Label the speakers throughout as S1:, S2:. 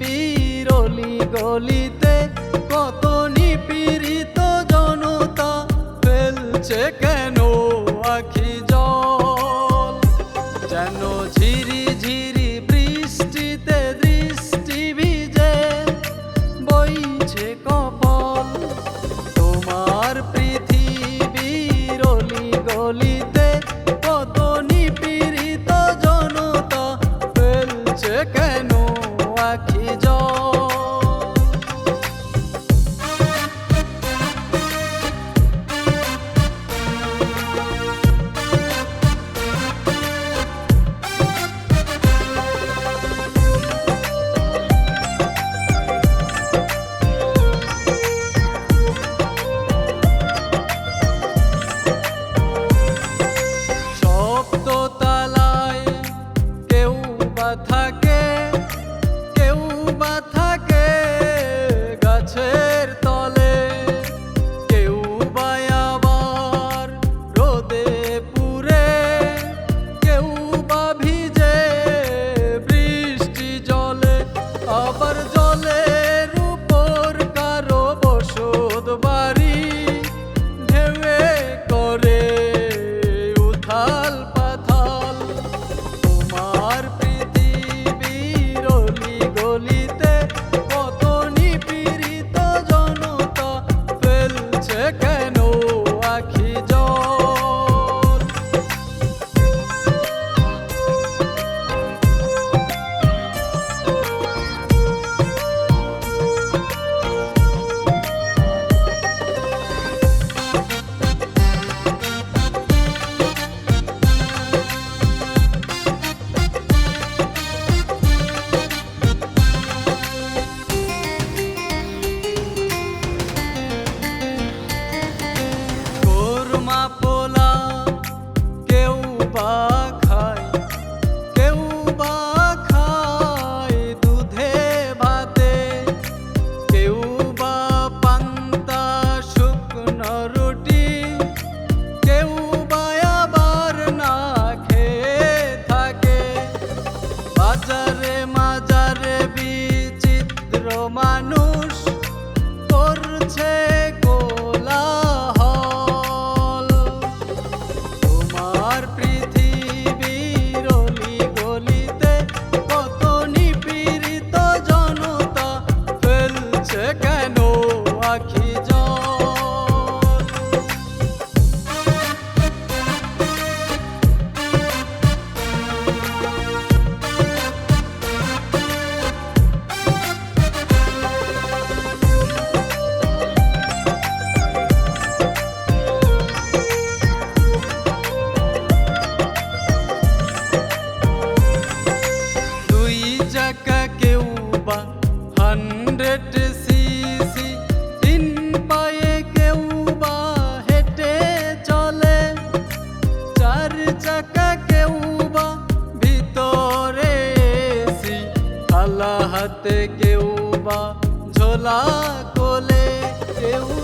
S1: বিরলি গলিতে কত নিপীড়িত জনতা ফেলছে কেন আখি জল? যেন ঝিরি ঝিরি বৃষ্টিতে দৃষ্টি ভিজে বইছে কপল। তোমার পৃথিবীর অলি গলিতে কত নিপীড়িত জনতা ফেলছে কেন থাকে, কেউ বা থাকে গাছের তলে, কেউ বা আবার রোদে পুরে কেউ বা ভিজে বৃষ্টি জলে, আবার জলের উপর কারও বসত বাড়ি ঢেউয়ে করে উথাল লম্বা ঝোলা কোলে কেউ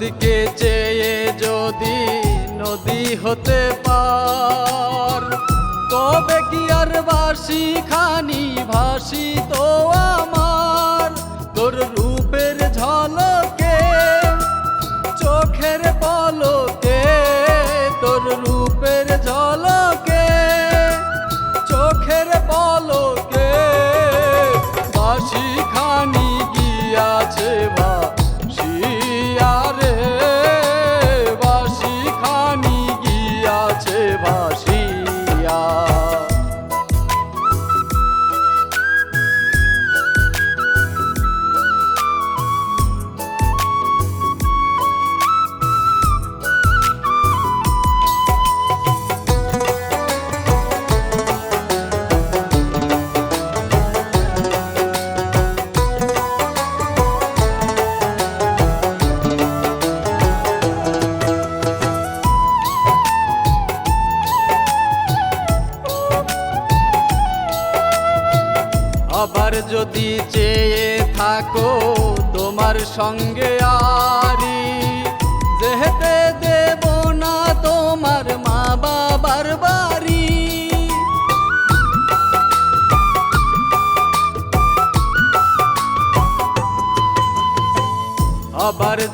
S1: দিকে চেয়ে যদি নদী হতে পার তবে কি আর বাসি খানি ভাসি তো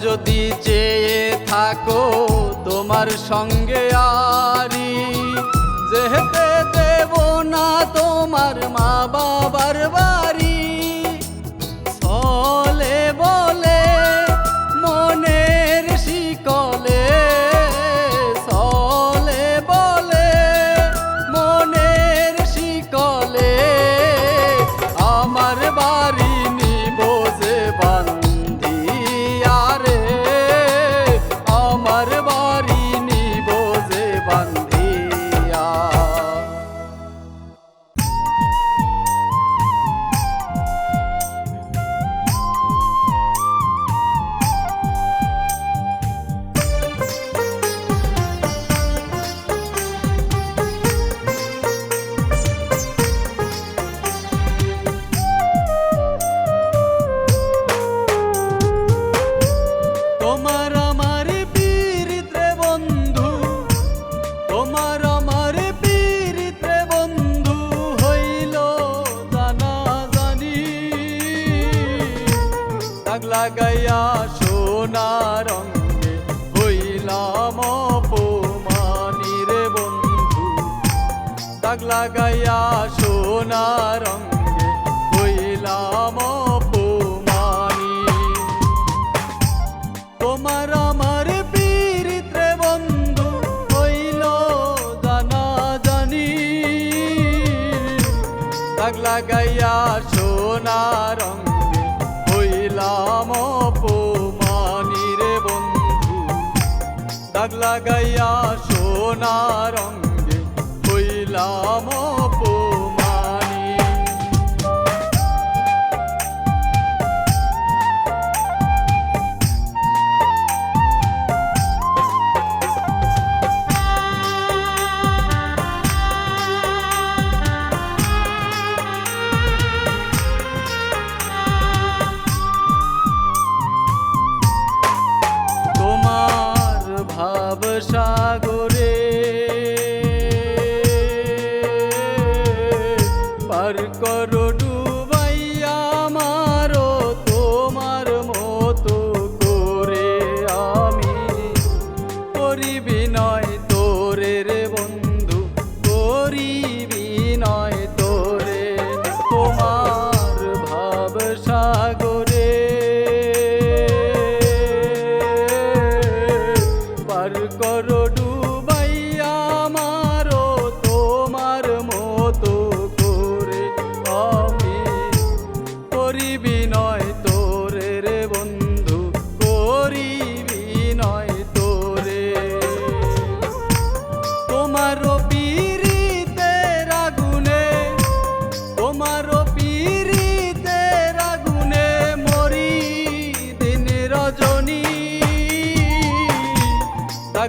S1: যদি চেয়ে থাকো তোমার সঙ্গে আরি যেহেতু দেব না তোমার মা বাবার বা লাগাইয়া সোনা রঙ্গে হইলাম পোমানি তোমার আমার পীড়িত্রে বন্ধু হইল জানা জানি তাক লাগাইয়া সোনা রঙ্গে হইলাম পোমানি রে বন্ধু। তাক লাগাইয়া সোনা রঙ্গে lama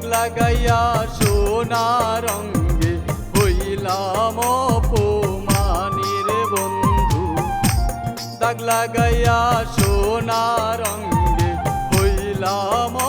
S1: দাগ লাগাইয়া সোনা রঙ্গে হইলাম অপমানির বন্ধু। দাগ লাগাইয়া সোনা রঙ্গে হইলাম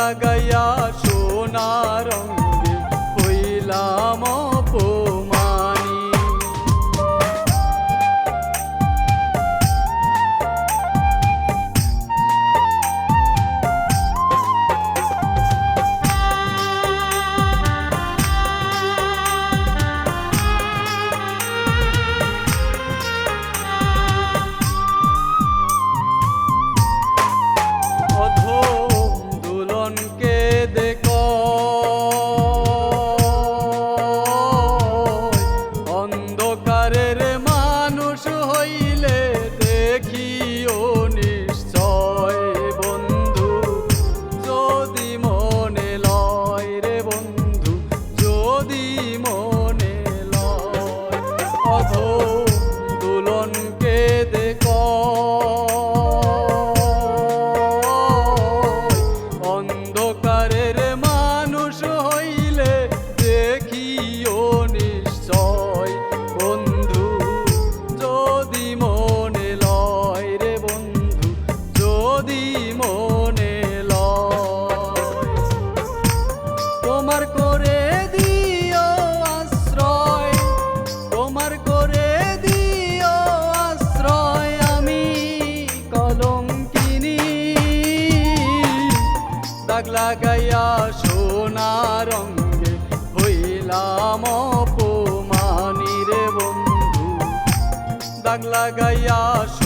S1: দাগ অপমানী